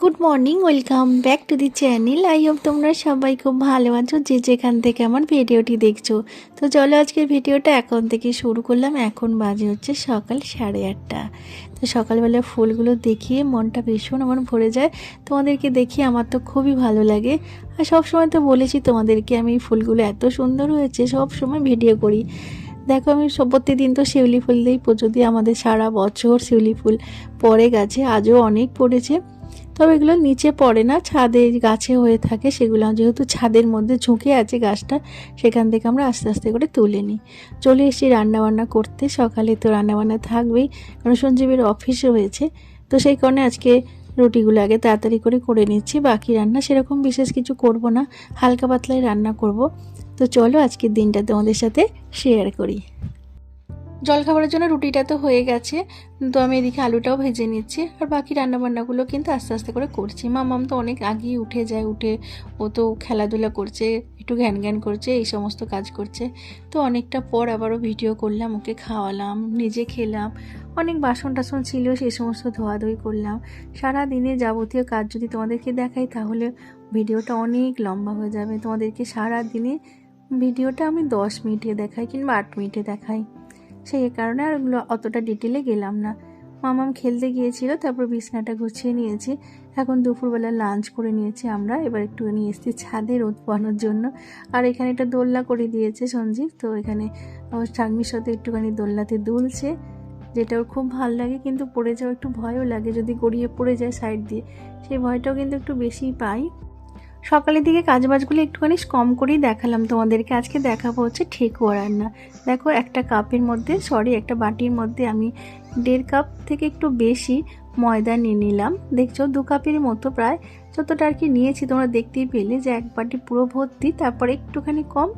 Good morning, welcome back to the channel. I hope তোমরা সবাই খুব ভালো আছো, যে যেখান থেকে আমার ভিডিওটি দেখছ। তো চলো আজকের ভিডিওটা এখন থেকে শুরু করলাম। এখন বাজে হচ্ছে সকাল সাড়ে আটটা। তো সকালবেলা ফুলগুলো দেখিয়ে মনটা ভীষণ আমার ভরে যায়। তোমাদেরকে দেখিয়ে আমার তো খুবই ভালো লাগে। আর সবসময় তো বলেছি তোমাদেরকে আমি ফুলগুলো এত সুন্দর হয়েছে সব সময় ভিডিও করি। দেখো আমি প্রতিদিন তো শিউলি ফুল দিই পুজো দিয়ে আমাদের সারা বছর শিউলি ফুল পরে গেছে, আজও অনেক পড়েছে। তবে এগুলো নিচে পড়ে না, ছাদে গাছে হয়ে থাকে সেগুলো। যেহেতু ছাদের মধ্যে ঝুঁকে আছে গাছটা, সেখান থেকে আমরা আস্তে আস্তে করে তুলে নিই। চলে এসেছি রান্নাবান্না করতে। সকালে তো রান্নাবান্না থাকবেই, কারণ সঞ্জীবের অফিস রয়েছে। তো সেই কারণে আজকে রুটিগুলো আগে তাড়াতাড়ি করে করে নিচ্ছি, বাকি রান্না সেরকম বিশেষ কিছু করব না, হালকা পাতলাই রান্না করব। তো চলো আজকের দিনটা তোমাদের সাথে শেয়ার করি। জলখাবারের জন্য রুটিটা তো হয়ে গেছে, তো আমি এদিকে আলুটাও ভেজে নিচ্ছি, আর বাকি রান্নাবান্নাগুলো কিন্তু আস্তে আস্তে করে করছি। মামাম তো অনেক আগেই উঠে যায়, উঠে ও তো খেলাধুলা করছে, একটু ঘ্যান ঘ্যান করছে, এই সমস্ত কাজ করছে। তো অনেকটা পর আবারও ভিডিও করলাম, ওকে খাওয়ালাম, নিজে খেলাম, অনেক বাসন টাসন ছিল সেই সমস্ত ধোয়াধুয়ি করলাম। সারা দিনে যাবতীয় কাজ যদি তোমাদেরকে দেখাই, তাহলে ভিডিওটা অনেক লম্বা হয়ে যাবে। তোমাদেরকে সারা দিনে ভিডিওটা আমি দশ মিনিটে দেখাই কিংবা আট মিনিটে দেখাই। সেই কারণে আর ওগুলো অতটা ডিটেলে গেলাম না। মামাম খেলতে গিয়েছিল, তারপর বিছনাটা গুছিয়ে নিয়েছি। এখন দুপুরবেলা লাঞ্চ করে নিয়েছি আমরা, এবার একটু নিয়ে এসেছি ছাদে রোদ পোহানোর জন্য। আর এখানে একটা দোল্লা করে দিয়েছে সঞ্জীব, তো এখানে ঠাকমির সাথে একটুখানি দোল্লাতে দুলছে যেটা ওর খুব ভালো লাগে, কিন্তু পড়ে যাওয়া একটু ভয়ও লাগে। যদি গড়িয়ে পড়ে যায় সাইড দিয়ে, সেই ভয়টাও কিন্তু একটু বেশিই পাই। সকালের দিকে কাজবাজগুলো একটুখানি কম করেই দেখালাম তোমাদেরকে। আজকে দেখাবো হচ্ছে ঠেকুয়া রান্না দেখো, একটা কাপের মধ্যে সরি একটা বাটির মধ্যে আমি দেড় কাপ থেকে একটু বেশি ময়দা নিয়ে নিলাম। দেখছ, দু কাপের মতো প্রায়। যতটা আর কি নিয়েছি, তোমরা দেখতেই পেলে যে এক বাটি পুরো ভর্তি, তারপরে একটুখানি কম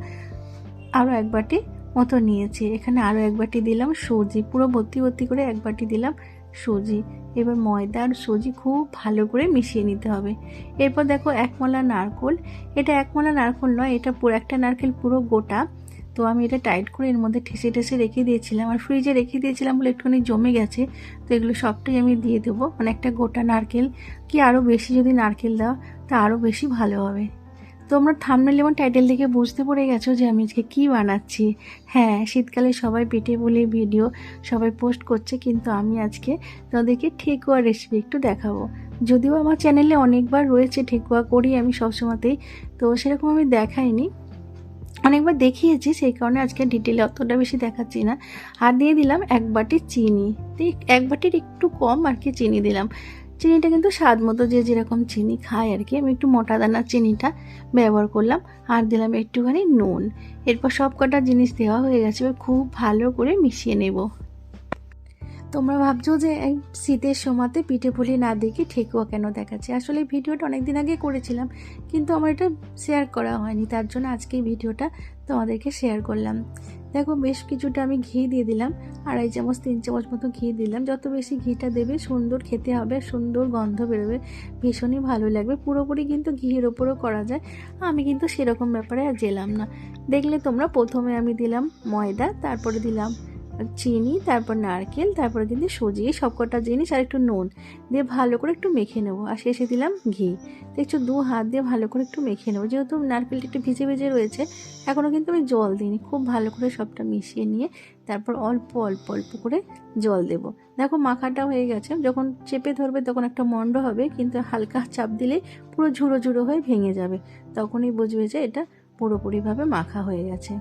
আরও এক বাটি মতো নিয়েছি। এখানে আরও এক বাটি দিলাম সুজি পুরো ভর্তি ভর্তি করে এক বাটি দিলাম। সুজি। এবার ময়দা আর সুজি খুব ভালো করে মিশিয়ে নিতে হবে। এরপর দেখো একমলা নারকোল। এটা একমলা নারকোল নয়, এটা পুরো একটা নারকেল পুরো গোটা। তো আমি এটা টাইট করে এর মধ্যে ঠেসে ঠেসে রেখে দিয়েছিলাম। আর ফ্রিজে রেখে দিয়েছিলাম বলে একটুখানি জমে গেছে। তো এগুলো সবটাই আমি দিয়ে দেবো। মানে একটা গোটা নারকেল। কি আরও বেশি যদি নারকেল দাও, তা আরও বেশি ভালো হবে। তোমরা থামনেল এবং টাইটেল দেখে বুঝতে পড়ে গেছো যে আমি আজকে কী বানাচ্ছি। হ্যাঁ শীতকালে সবাই পেটে বলে ভিডিও সবাই পোস্ট করছে, কিন্তু আমি আজকে তাদেরকে ঠেকুয়া রেসিপি একটু দেখাবো। যদিও আমার চ্যানেলে অনেকবার রয়েছে ঠেকুয়া করি আমি সবসময়তেই, তো সেরকম আমি দেখাইনি। অনেকবার দেখিয়েছি, সেই কারণে আজকে ডিটেলে অতটা বেশি দেখাচ্ছি না। আর দিয়ে দিলাম এক বাটি চিনি। এক বাটির একটু কম আর কি চিনি দিলাম। চিনিটা কিন্তু স্বাদ মতো যে যেরকম চিনি খায় আর কি। আমি একটু মোটা দানার চিনিটা ব্যবহার করলাম, আর দিলাম একটুখানি নুন। এরপর সব কটা জিনিস দেওয়া হয়ে গেছে, এবার খুব ভালো করে মিশিয়ে নেব। তোমরা ভাবছ যে এই শীতের সময়তে পিঠে পুলি না দেখে ঠেকুয়া কেন দেখাচ্ছে? আসলে ভিডিওটা অনেক দিন আগে করেছিলাম, কিন্তু আমার এটা শেয়ার করা হয়নি, তার জন্য আজকে এই ভিডিওটা তোমাদেরকে শেয়ার করলাম। দেখো বেশ কিছুটা আমি ঘি দিয়ে দিলাম। আড়াই চামচ, তিন চামচ মতো ঘি দিলাম। যত বেশি ঘিটা দেবে, সুন্দর খেতে হবে, সুন্দর গন্ধ বেরোবে। ভীষণই ভালো লাগবে। পুরোপুরি কিন্তু ঘিয়ের ওপরও করা যায়। আমি কিন্তু সেরকম ব্যাপারে আর জেলাম না। দেখলে তোমরা প্রথমে আমি দিলাম ময়দা, তারপরে দিলাম চিনি, তারপর নারকেল, তারপরে কিন্তু সুজি, এই সবকটা জিনিস আর একটু নুন দিয়ে ভালো করে একটু মেখে নেব। আর শেষে দিলাম ঘি। দেখছ দু হাত দিয়ে ভালো করে একটু মেখে নেব। যেহেতু নারকেলটা একটু ভিজে ভিজে রয়েছে এখনও কিন্তু আমি জল দিইনি। খুব ভালো করে সবটা মিশিয়ে নিয়ে তারপর অল্প অল্প অল্প করে জল দেবো। দেখো মাখাটা হয়ে গেছে। যখন চেপে ধরবে তখন একটা মন্ড হবে, কিন্তু হালকা চাপ দিলে পুরো ঝুড়ো ঝুড়ো হয়ে ভেঙে যাবে। তখনই বুঝবে যে এটা পুরোপুরিভাবে মাখা হয়ে গেছে।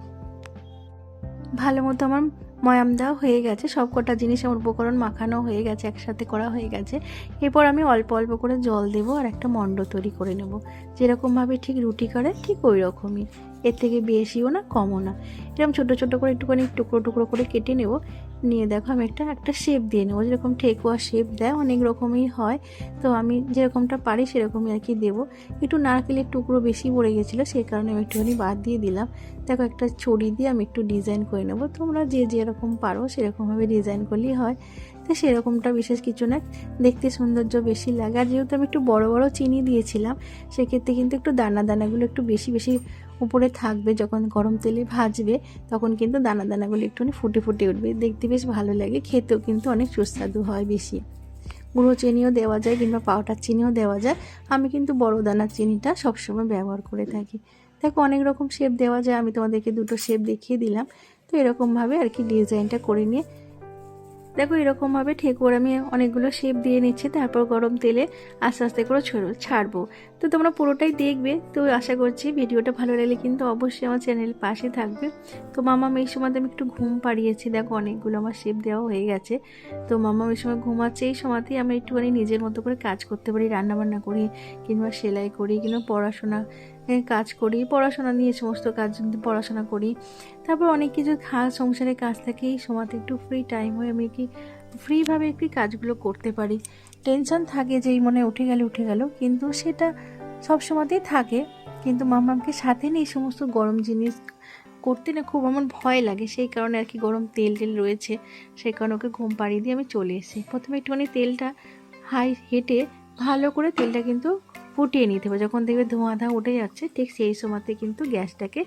ভালো মতো আমার ময়াম দেওয়া হয়ে গেছে। সব কটা জিনিস আমার উপকরণ মাখানো হয়ে গেছে, একসাথে করা হয়ে গেছে। এরপর আমি অল্প অল্প করে জল দেব আর একটা মণ্ড তৈরি করে নেব। যেরকমভাবে ঠিক রুটি করে, ঠিক ওই রকমই এর থেকে বেশিও না, কমও না। এরকম ছোটো ছোটো করে একটুখানি টুকরো টুকরো করে কেটে নেব। নিয়ে দেখো, আমি একটা একটা শেপ দিয়ে নেব। যেরকম ঠেকুয়া শেপ দেয়, অনেক রকমই হয়। তো আমি যেরকমটা পারি সেরকমই আর কি দেবো। একটু নারকেলের টুকরো বেশি পড়ে গেছিল, সেই কারণে আমি একটুখানি বাদ দিয়ে দিলাম। দেখো, একটা ছড়ি দিয়ে আমি একটু ডিজাইন করে নেব। তোমরা যে যেরকম পারো, সেরকমভাবে ডিজাইন করলেই হয়। তো সেরকমটা বিশেষ কিছু না, দেখতে সৌন্দর্য বেশি লাগে। আর যেহেতু আমি একটু বড় বড় চিনি দিয়েছিলাম, সেক্ষেত্রে কিন্তু একটু দানা দানাগুলো একটু বেশি বেশি উপরে থাকবে, যখন গরম তেলে ভাজবে, তখন কিন্তু দানা দানাগুলো একটুখানি ফুটে ফুটে উঠবে। দেখতে বেশ ভালো লাগে, খেতেও কিন্তু অনেক সুস্বাদু হয় বেশি। গুঁড়ো চিনিও দেওয়া যায় কিংবা পাউডার চিনিও দেওয়া যায়। আমি কিন্তু বড় দানার চিনিটা সবসময় ব্যবহার করে থাকি। দেখো, অনেক রকম শেপ দেওয়া যায়, আমি তোমাদেরকে দুটো শেপ দেখিয়ে দিলাম। তো এরকমভাবে আর কি ডিজাইনটা করে নিয়ে দেখো এরকমভাবে ঠেকুয়ার আমি অনেকগুলো শেপ দিয়ে নিচ্ছি, তারপর গরম তেলে আস্তে আস্তে করে ছড়ো ছাড়বো। তো তোমরা পুরোটাই দেখবে, তো আশা করছি ভিডিওটা ভালো লাগলে কিন্তু অবশ্যই আমার চ্যানেল পাশে থাকবে। তো মামা এই সময় আমি একটু ঘুম পাড়িয়েছি, দেখো অনেকগুলো আমার শেপ দেওয়া হয়ে গেছে। তো মামা এই সময় ঘুমাচ্ছে, এই সময়তেই আমি একটুখানি নিজের মতো করে কাজ করতে পারি, রান্নাবান্না করি, কিংবা সেলাই করি, কিংবা পড়াশোনা কাজ করি, পড়াশোনা নিয়ে সমস্ত কাজ পড়াশোনা করি। তারপর অনেক কিছু খা সংসারের কাজ থাকে, এই সময়তে একটু ফ্রি টাইম হয়ে আমি কি ফ্রিভাবে একটু কাজগুলো করতে পারি। টেনশন থাকে যে এই মনে উঠে গেল উঠে গেল, কিন্তু সেটা সব সময়তেই থাকে। কিন্তু মামাকে সাথে নিয়ে এই সমস্ত গরম জিনিস করতে না খুব আমার ভয় লাগে, সেই কারণে আর কি গরম তেল টেল রয়েছে, সেই কারণে ওকে ঘুম পাড়িয়ে দিয়ে আমি চলে এসেছি। প্রথমে একটুখানি তেলটা হাই, হেঁটে ভালো করে তেলটা কিন্তু ফুটিয়ে নিতে হবে। যখন দেখবে ধোঁয়া ধোঁয়া উঠে যাচ্ছে, ঠিক সেই সময়তে কিন্তু গ্যাসটাকে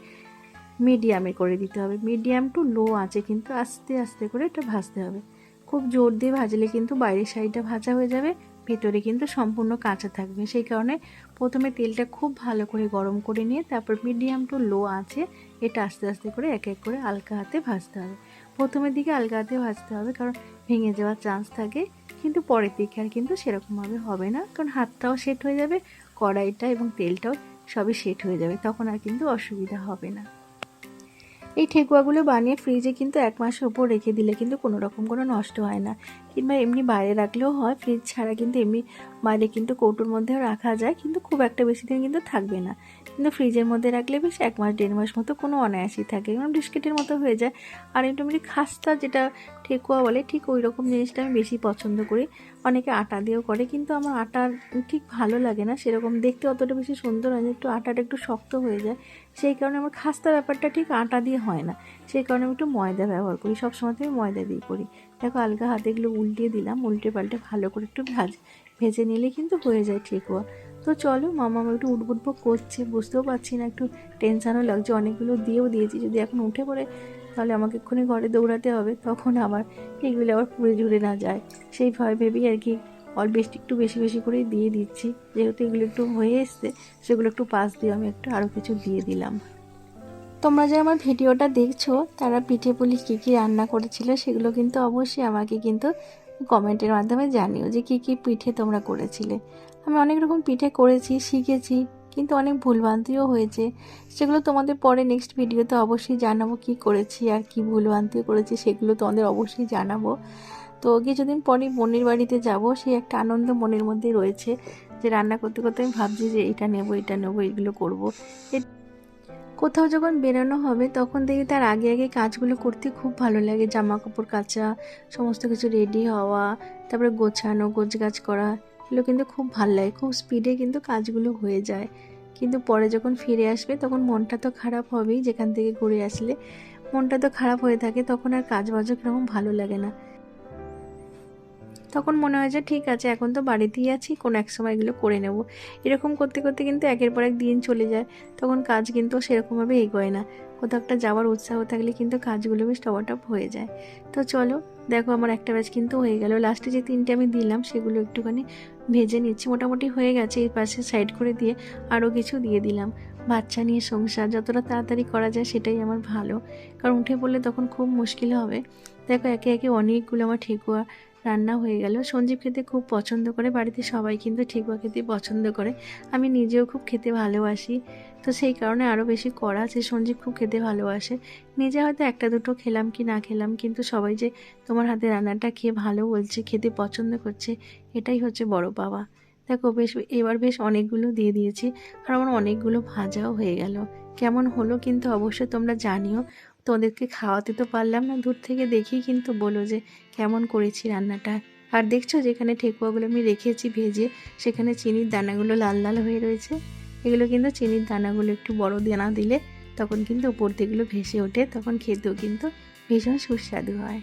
মিডিয়ামে করে দিতে হবে। মিডিয়াম টু লো আছে কিন্তু আস্তে আস্তে করে এটা ভাজতে হবে। খুব জোর দিয়ে ভাজলে কিন্তু বাইরের সাইডটা ভাজা হয়ে যাবে, ভেতরে কিন্তু সম্পূর্ণ কাঁচা থাকবে। সেই কারণে প্রথমে তেলটা খুব ভালো করে গরম করে নিয়ে, তারপর মিডিয়াম টু লো আছে এটা আস্তে আস্তে করে এক এক করে আলকা হাতে ভাজতে হবে। প্রথমের দিকে হালকা হাতে ভাজতে হবে, কারণ ভেঙে যাওয়ার চান্স থাকে। কিন্তু পরের দিকে আর কিন্তু সেরকমভাবে হবে না। কারণ হাতটাও সেট হয়ে যাবে, কড়াইটা এবং তেলটাও সবই সেট হয়ে যাবে, তখন আর কিন্তু অসুবিধা হবে না। এই ঠেকুয়াগুলো বানিয়ে ফ্রিজে কিন্তু এক মাসের উপর রেখে দিলে কিন্তু কোনো রকম কোনো নষ্ট হয় না। কিংবা এমনি বাইরে রাখলেও হয় ফ্রিজ ছাড়া কিন্তু এমনি বাইরে কিন্তু কৌটোর মধ্যেও রাখা যায়, কিন্তু খুব একটা বেশি দিন কিন্তু থাকবে না। কিন্তু ফ্রিজের মধ্যে রাখলে বেশ এক মাস, দেড় মাস মতো কোনো অনায়াসই থাকে এবং বিস্কিটের মতো হয়ে যায়। আর একটু এমনি খাস্তা যেটা ঠেকুয়া বলে, ঠিক ওই রকম জিনিসটা আমি বেশি পছন্দ করি। অনেকে আটা দিয়েও করে, কিন্তু আমার আটার ঠিক ভালো লাগে না, সেরকম দেখতে অতটা বেশি সুন্দর হয় একটু আটাটা একটু শক্ত হয়ে যায়। সেই কারণে আমার খাস্তা ব্যাপারটা ঠিক আটা দিয়ে হয় না, সেই কারণে আমি একটু ময়দা ব্যবহার করি সব সময় আমি ময়দা দিয়ে করি। দেখো আলগা হাতে এগুলো উল্টিয়ে দিলাম, উল্টে পাল্টে ভালো করে একটু ভাজ, ভেজে নিলে কিন্তু হয়ে যায় ঠেকুয়া তো চলো মামা আমার একটু উঠবুটবো করছে, বুঝতেও পারছি না, একটু টেনশানও লাগছে, অনেকগুলো দিয়েও দিয়েছি, যদি এখন উঠে পড়ে তাহলে আমাকে এক্ষুনি ঘরে দৌড়াতে হবে, তখন আবার এগুলো আবার পুড়ে জুড়ে না যায়। সেই ভয় ভেবেই আর কি অল বেশি একটু বেশি বেশি করেই দিয়ে দিচ্ছি, যেহেতু এগুলো একটু হয়ে এসছে, সেগুলো একটু পাশ দিয়ে আমি একটু আরও কিছু দিয়ে দিলাম। তোমরা যারা আমার ভিডিওটা দেখছ, তারা পিঠে পুলি কী কী রান্না করেছিল সেগুলো কিন্তু অবশ্যই আমাকে কিন্তু কমেন্টের মাধ্যমে জানিও যে কী কী পিঠে তোমরা করেছিলে। আমি অনেক রকম পিঠে করেছি, শিখেছি, কিন্তু অনেক ভুলভ্রান্তিও হয়েছে। সেগুলো তোমাদের পরে নেক্সট ভিডিওতে অবশ্যই জানাব কি করেছি আর কি ভুলভ্রান্তিও করেছি সেগুলো তোমাদের অবশ্যই জানাব। তো কিছুদিন পরে বোনের বাড়িতে যাব, সেই একটা আনন্দ মনের মধ্যে রয়েছে যে রান্না করতে করতে আমি ভাবছি যে এটা নেব এটা নেব, এগুলো করব। কোথাও যখন বেরোনো হবে, তখন দেখি তার আগে আগে কাজগুলো করতে খুব ভালো লাগে। জামা কাপড় কাচা, সমস্ত কিছু রেডি হওয়া, তারপরে গোছানো, গোছগাছ করা, এগুলো কিন্তু খুব ভালো লাগে। খুব স্পিডে কিন্তু কাজগুলো হয়ে যায়। কিন্তু পরে যখন ফিরে আসবে, তখন মনটা তো খারাপ হবেই যেখান থেকে ঘুরে আসলে। মনটা তো খারাপ হয়ে থাকে, তখন আর কাজ বাজও কীরকম ভালো লাগে না। তখন মনে হয় যে ঠিক আছে, এখন তো বাড়িতেই আছি, কোনো এক সময় এগুলো করে নেব। এরকম করতে করতে কিন্তু একের পর এক দিন চলে যায়। তখন কাজ কিন্তু সেরকমভাবে এগোয় না। কোথাও একটা যাওয়ার উৎসাহ থাকলে কিন্তু কাজগুলো বেশ টপাটপ হয়ে যায়। তো চলো, দেখো আমার একটা ব্যাচ কিন্তু হয়ে গেল। লাস্টে যে তিনটে আমি দিলাম, সেগুলো একটুখানি ভেজে নিচ্ছি। মোটামুটি হয়ে গেছে, এই পাশে সাইড করে দিয়ে আরও কিছু দিয়ে দিলাম। বাচ্চা নিয়ে সংসার, যতটা তাড়াতাড়ি করা যায় সেটাই আমার ভালো। কারণ উঠে পড়লে তখন খুব মুশকিল হবে। দেখো একে একে অনেকগুলো আমার ঠেকুয়া রান্না হয়ে গেল। সঞ্জীব খেতে খুব পছন্দ করে। বাড়িতে সবাই কিন্তু ঠেকুয়া খেতে পছন্দ করে। আমি নিজেও খুব খেতে ভালোবাসি। তো সেই কারণে আরও বেশি করা যে সঞ্জীব খুব খেতে ভালোবাসে। নিজে হয়তো একটা দুটো খেলাম কি না খেলাম, কিন্তু সবাই যে তোমার হাতে রান্নাটা খেয়ে ভালো বলছে, খেতে পছন্দ করছে, এটাই হচ্ছে বড় পাওয়া। দেখো বেশ, এবার বেশ অনেকগুলো দিয়ে দিয়েছি। আর আমার অনেকগুলো ভাজাও হয়ে গেল। কেমন হলো কিন্তু অবশ্যই তোমরা জানিও। তোদেরকে খাওয়াতে তো পারলাম না। দূর থেকে দেখি কিন্তু বলো যে কেমন করেছি রান্নাটা। আর দেখছ যেখানে ঠেকুয়াগুলো আমি রেখেছি ভেজে, সেখানে চিনির দানাগুলো লাল লাল হয়ে রয়েছে। এগুলো কিন্তু চিনির দানাগুলো একটু বড় দানা দিলে তখন কিন্তু উপর দিকগুলো ভেসে ওঠে, তখন খেতেও কিন্তু ভীষণ সুস্বাদু হয়।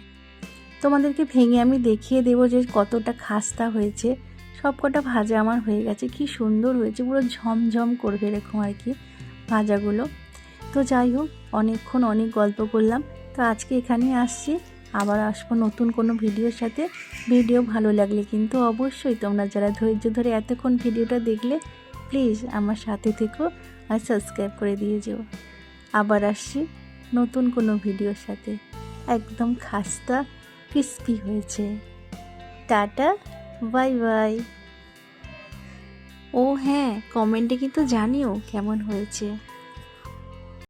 তোমাদেরকে ভেঙে আমি দেখিয়ে দেবো যে কতটা খাস্তা হয়েছে। সব কটা ভাজা আমার হয়ে গেছে। কি সুন্দর হয়েছে। পুরো ঝমঝম করবে এরকম আর কি ভাজাগুলো। তো যাই হোক, অনেকক্ষণ অনেক গল্প করলাম। তো আজকে এখানে আসছি। আবার আসব নতুন কোনো ভিডিওর সাথে। ভিডিও ভালো লাগলে কিন্তু অবশ্যই তোমরা যারা ধৈর্য ধরে এতক্ষণ ভিডিওটা দেখলে, প্লিজ আমার সাথে থেকো আর সাবস্ক্রাইব করে দিয়ে যেও। আবার আসছি নতুন কোনো ভিডিওর সাথে। একদম খাস্তা ক্রিস্পি হয়েছে। Tata, bye bye. ও হ্যাঁ কমেন্টে কিন্তু জানিও কেমন হয়েছে।